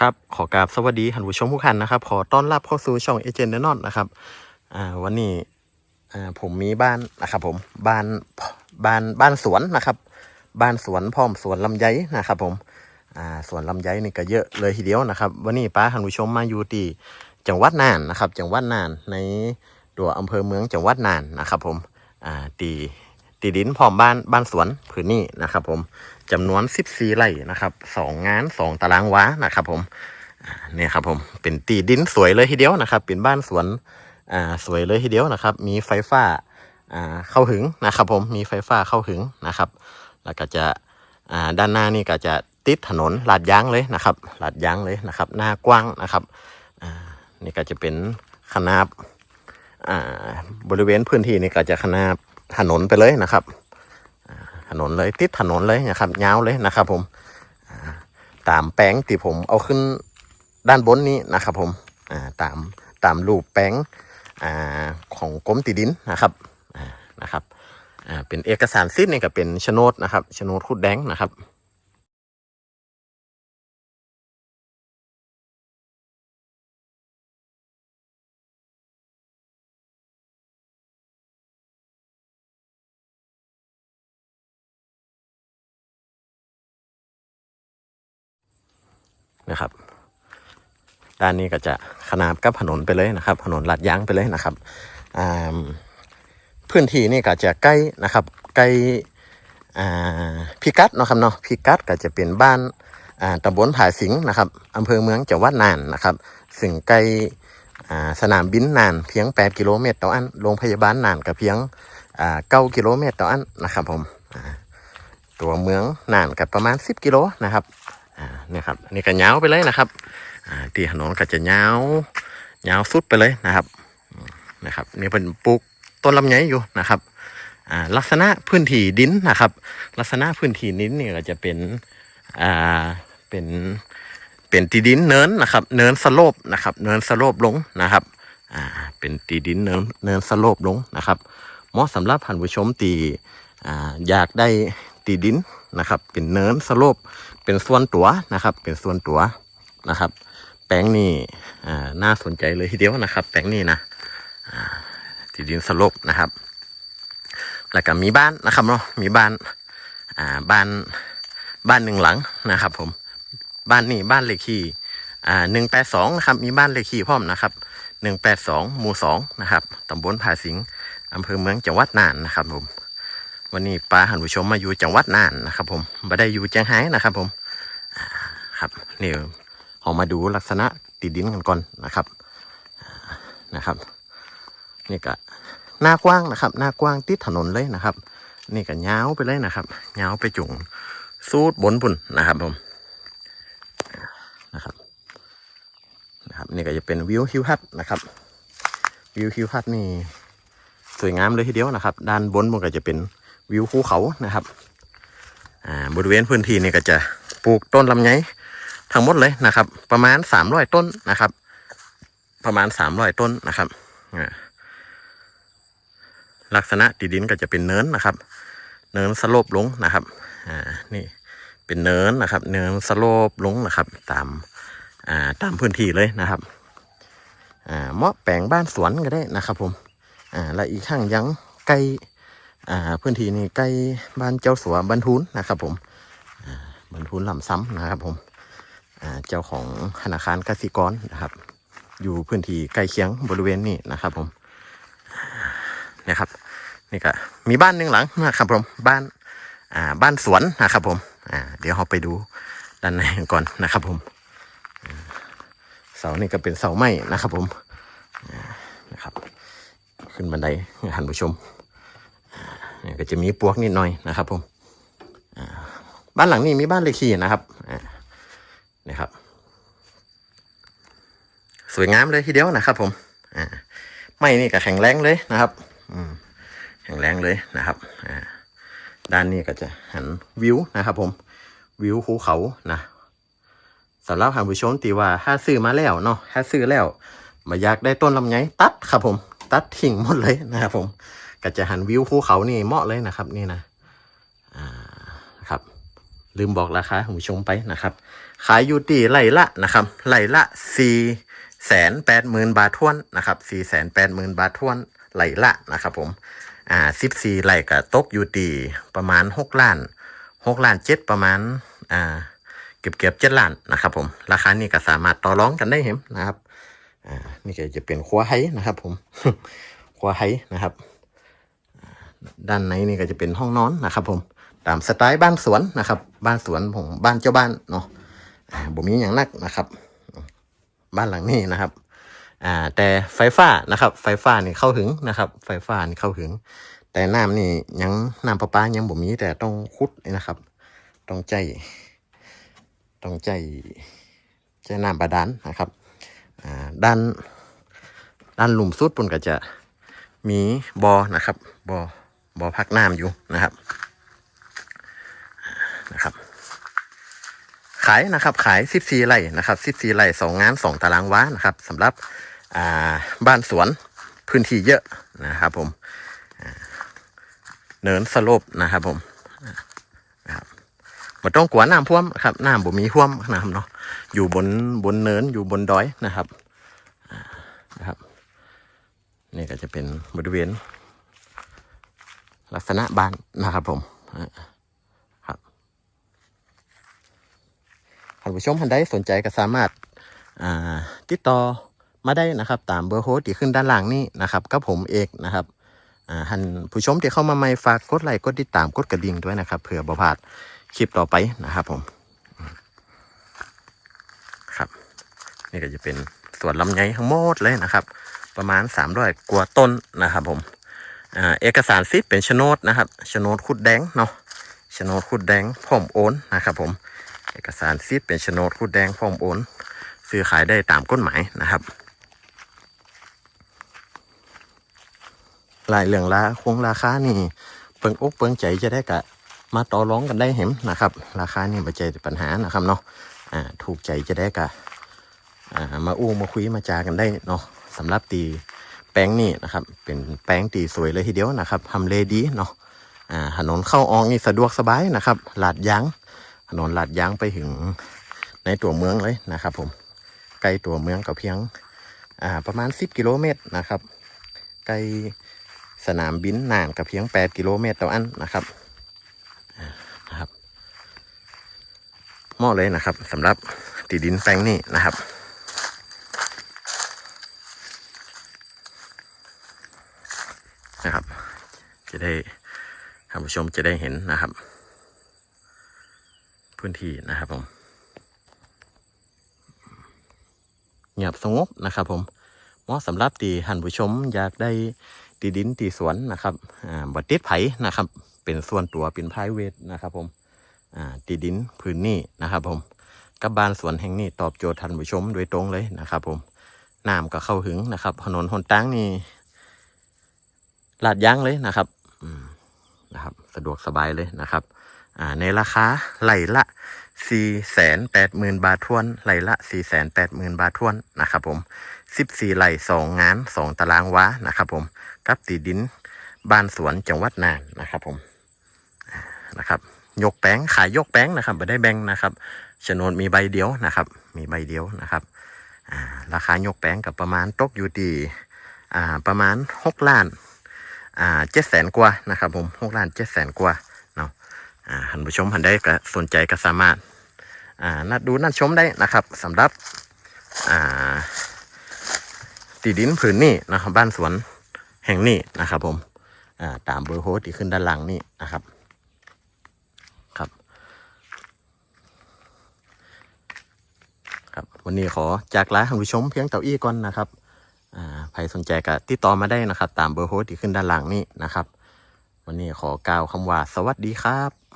ครับขอกราบสวัสดีท่านผู้ชมทุกท่านนะครับ ขอต้อนรับเข้าสู่ช่องเอเจนต์แนนอนนะครับอ่าวันนี้อ่าผมมีบ้านนะครับ ผมบ้านบ้านบ้านสวนนะครับ บ้านสวนพร้อมสวนลำไยนะครับ ผมอ่าสวนลำไยนี่ก็เยอะเลยทีเดียวนะครับ วันนี้ป้าท่านผู้ชมมาอยู่ที่จังหวัดน่านนะครับ จังหวัดน่านในตัวอำเภอเมืองจังหวัดน่านนะครับ ผมอ่าตีตีดินพร้อมบ้านบ้านสวนผืนนี้นะครับ ผม จำนวน 14ไร่นะครับสองงาน 2 ตารางวานะครับผมเนี่ยครับผมเป็นตีดินสวยเลยทีเดียวนะครับ เป็นบ้านสวนอ่าสวยเลยทีเดียวนะครับ มีไฟฟ้าอ่าเข้าถึงนะครับ ผมมีไฟฟ้าเข้าถึงนะครับ แล้วก็จะอ่าด้านหน้านี่ก็จะติดถนนลาดยางเลยนะครับลาดยางเลยนะครับ หน้ากว้างนะครับอ่านี่ก็จะเป็นขนาบอ่าบริเวณพื้นที่นี่ก็จะขนาบถนนไปเลยนะครับ ถนนเลยติดถนนเลยนะครับยาวเลยนะครับ ผมตามแป้งที่ผมเอาขึ้นด้านบนนี้นะครับ ผมตามตามรูปแป้งอของกรมติดินนะครับนะครับเป็นเอกสารซิทเนี่ก็เป็นโฉนดนะครับโฉนดคุดแดงนะครับ นะครับ ด้านนี้ก็จะขนาบกับถนนไปเลยนะครับ ถนนลาดยางไปเลยนะครับพื้นที่นี่ก็จะใกล้นะครับใกล้พิกัดเนาะครับเนาะพิกัดก็จะเป็นบ้านาตำบลผาสิงห์นะครับอำเภอเมืองจังหวัดน่านนะครับ ซึ่งใกล้สนามบินน่านเพียง 8 กิโลเมตรต่ออันโรงพยาบาลน่านก็เพียงอ่า9กิโลเมตรต่ออันนะครับผมตัวเมืองน่านก็ประมาณ 10 กิโลนะครับ อ่านี่ครับอันนี่ก็ยาวไปเลยนะครับอ่าที่ถนนก็จะยาวยาวสุดไปเลยนะครับนะครับนี่เป็นปลูกต้นลำไยอยู่นะครับอ่าลักษณะพื้นที่ดินนะครับ ลักษณะพื้นที่ดินนี่ก็จะเป็นอ่าเป็นเป็นตีดินเนินนะครับ เนินสโลปนะครับ เนินสโลปลงนะครับอ่าเป็นตีดินเนินเนินสโลปลงนะครับเหมาะสำหรับท่านผู้ชมตีอ่าอยากได้ ตีดินนะครับ เป็นเนินสโลปเป็นส่วนตัวนะครับ เป็นส่วนตัวนะครับ แปลงนี้อ่าน่าสนใจเลยทีเดียวนะครับ แปลงนี้นะอ่าตีดินสลบนะครับ แล้วก็มีบ้านนะครับเนาะมีบ้านอ่าบ้านบ้านหนึ่งหลังนะครับ ผมบ้านนี้บ้านเลขที่อ่าหนึ่งแปดสองนะครับ มีบ้านเลขที่พร้อมนะครับหนึ่งแปดสองหมู่สองนะครับตำบลผาสิงอำเภอเมืองจังหวัดน่านนะครับผม วันนี้ป้าหันผู้ชมมาอยู่จังหวัดน่านนะครับ ผมม่ได้อยู่เจียงไฮ้นะครับ ผมครับนี่เรามาดูลักษณะติดดินกันก่อนนะครับนะครับ นี่ก็หน้ากว้างนะครับ หน้ากว้างติดถนนเลยนะครับ นี่ก็ยาวไปเลยนะครับยาวไปจุงสูดบนบุญนะครับผมนะครับนะครับ นี่ก็จะเป็นวิวฮิวฮัทนะครับวิวฮิวฮัทนี่สวยงามเลยทีเดียวนะครับ ด้านบนมันก็จะเป็น วิวภูเขานะครับอ่าบริเวณพื้นที่นี่ก็จะปลูกต้นลำไยทั้งหมดเลยนะครับ ประมาณสามร้อยต้นนะครับ ประมาณสามร้อยต้นนะครับอ่ลักษณะตีดินก็จะเป็นเนินนะครับ เนินสโลปลงนะครับอ่านี่เป็นเนินนะครับ เนินสโลปลงนะครับ ตามอ่าตามพื้นที่เลยนะครับอ่าเหมาะแปลงบ้านสวนก็ได้นะครับ ผมอ่าและอีกข้างยังใกล พื้นที่นี้ใกล้บ้านเจ้าสัวบรรทุนนะครับผมบรรทุนลำซ้ำนะครับผมเจ้าของธนาคารกสิกรนะครับ อยู่พื้นที่ใกล้เคียงบริเวณนี้นะครับผมเนี่ยครับนี่ก็มีบ้านหนึ่งหลังนะครับผมบ้านอ่าบ้านสวนนะครับผมอ่าเดี๋ยวเราไปดูด้านในก่อนนะครับผมเสานี่ก็เป็นเสาไม้นะครับผมนะครับ ขึ้นบันไดให้ท่านผู้ชม ก็จะมีปวกนิดหน่อยนะครับผมบ้านหลังนี้มีบ้านเลขที่นะครับนี่ครับ สวยงามเลยทีเดียวนะครับ ผมไม่นี่ก็แข็งแรงเลยนะครับแข็งแรงเลยนะครับด้านนี้ก็จะหันวิวนะครับ ผมวิวภูเขานะสำหรับท่านผู้ชมตีว่าถ้าซื้อมาแล้วเนาะถ้าซื้อแล้วมาอยากได้ต้นลำไยตัดครับผม ตัดทิ้งหมดเลยนะครับผม ก็จะหันวิวภูเขานี่เหมาะเลยนะครับนี่นะอ่าครับ ลืมบอกราคาของผู้ชมไปนะครับ ขายอยู่ที่ไร่ละนะครับไร่ละสี่แสนแปดหมื่นบาททวนนะครับสี่แสนแปดหมื่นบาททวนไร่ละนะครับผมอ่าสิบสี่ไร่ก็ตกอยู่ที่ประมาณหกล้านหกล้านเจ็ดประมาณอ่าเก็บเก็บเจ็ดล้านนะครับผมราคานี้ก็สามารถต่อรองกันได้เห็นนะครับอ่านี่ก็จะเป็นครัวไฮนะครับผมครัวไฮนะครับ ด้านในนี่ก็จะเป็นห้องนอนนะครับ ผมตามสไตล์บ้านสวนนะครับ บ้านสวนของบ้านเจ้าบ้านเนาะบ่มีอย่างนักนะครับ บ้านหลังนี้นะครับอ่าแต่ไฟฟ้านะครับ ไฟฟ้านี่เข้าถึงนะครับ ไฟฟ้านี่เข้าถึง แต่น้ำนี่ยังน้ำประปายังบ่มีแต่ต้องขุดนี่นะครับ ต้องใจ ต้องใจใจน้ำบาดาลนะครับอ่าด้านด้านหลุมสุดปุ่นก็จะมีบอนะครับบอ บ่อพักน้ำอยู่นะครับนะครับ ขายนะครับขาย14ไร่นะครับ14ไร่สองงาน2ตารางวานะครับสำหรับบ้านสวนพื้นที่เยอะนะครับผมเนินสลบนะครับผมนะครับมันต้องกลัวน้ำท่วมครับน้ำบ่มีท่วมนะครับเนาะอยู่บนบนเนินอยู่บนดอยนะครับนะครับ นี่ก็จะเป็นบริเวณ ลักษณะบ้านนะครับผมครับท่านผู้ชมท่านใดสนใจก็สามารถาติดต่อมาได้นะครับ ตามเบอร์โฮสที่ขึ้นด้านล่างนี้นะครับกับผมเอกนะครับท่านผู้ชมที่เข้ามาใหม่ฝากกดไลค์กดติดตามกดกระดิ่งด้วยนะครับเผื่อบ่พลาดคลิปต่อไปนะครับผมครับนี่ก็จะเป็นสวนลำไยทั้งหมดเลยนะครับ ประมาณ300กว่าต้นนะครับผม เอกสารสิทธิ์เป็นโฉนดนะครับโฉนดขุดแดงเนาะโฉนดขุดแดงพร้อมโอนนะครับผมเอกสารสิทธิ์เป็นโฉนดขุดแดงพร้อมโอนซื้อขายได้ตามกฎหมายนะครับรายเรื่องราคงราคานี่เปิงอกเปิงใจจะได้กะมาต่อรองกันได้เห็นนะครับ ราคานี่ไม่ใช่ปัญหานะครับเนาะอ่าถูกใจจะได้กะอ่ามาอู้มาคุยมาจากันได้เนาะสำหรับตี แป้งนี่นะครับ เป็นแป้งตีสวยเลยทีเดียวนะครับทำเลดีเนาะอ่าถนนเข้าออกนี่สะดวกสบายนะครับลาดยางถนนลาดยางไปถึงในตัวเมืองเลยนะครับ ผมใกล้ตัวเมืองก็เพียงอ่าประมาณ 10 กิโลเมตรนะครับใกล้สนามบินน่านก็เพียง 8 กิโลเมตรต่ออันนะครับอ่านะครับเหมาะเลยนะครับสำหรับตีดินแปลงนี่นะครับ ได้ท่านผู้ชมจะได้เห็นนะครับ พื้นที่นะครับผมเงียบสงบนะครับ ผมเหมาะสำหรับตีท่านผู้ชมอยากได้ตีดินตีสวนนะครับอ่าบัติดไผ่นะครับ เป็นส่วนตัวเป็นพายเวทนะครับ ผมอ่าตีดินพื้นนี่นะครับ ผมกับบ้านสวนแห่งนี้ตอบโจทย์ท่านผู้ชมโดยตรงเลยนะครับ ผมน้ำก็เข้าถึงนะครับ ถนนหนตั้งนี่ลาดยางเลยนะครับ นะครับ สะดวกสบายเลยนะครับ ในราคาไหลละสี่แสนแปดหมื่นบาททวน ไหลละสี่แสนแปดหมื่นบาททวนนะครับผมสิบสี่ไหลสองงานสองตารางวานะครับผมกับตีดินบ้านสวนจังหวัดน่านนะครับผมนะครับยกแป้งขายยกแป้งนะครับไม่ได้แบ่งนะครับโฉนดมีใบเดียวนะครับ มีใบเดียวนะครับราคายกแป้งกับประมาณตกอยู่ที่ประมาณหกล้าน อ่าเจ็ดแสนกว่านะครับผมหกล้านเจ็ดแสนกว่าเนาะอ่าท่านผู้ชมท่านใดก็สนใจก็สามารถอ่านัดดูนัดชมได้นะครับสำหรับอ่าตีดินผืนนี้นะครับ บ้านสวนแห่งนี้นะครับ ผมอ่าตามเบอร์โฮสที่ขึ้นด้านหลังนี่นะครับครับครับ วันนี้ขอจากลาท่านผู้ชมเพียงเต่าอี้ก่อนนะครับ ใครสนใจก็ติดต่อมาได้นะครับ ตามเบอร์โฮสที่ขึ้นด้านหลังนี้นะครับ วันนี้ขอกล่าวคำว่าสวัสดีครับ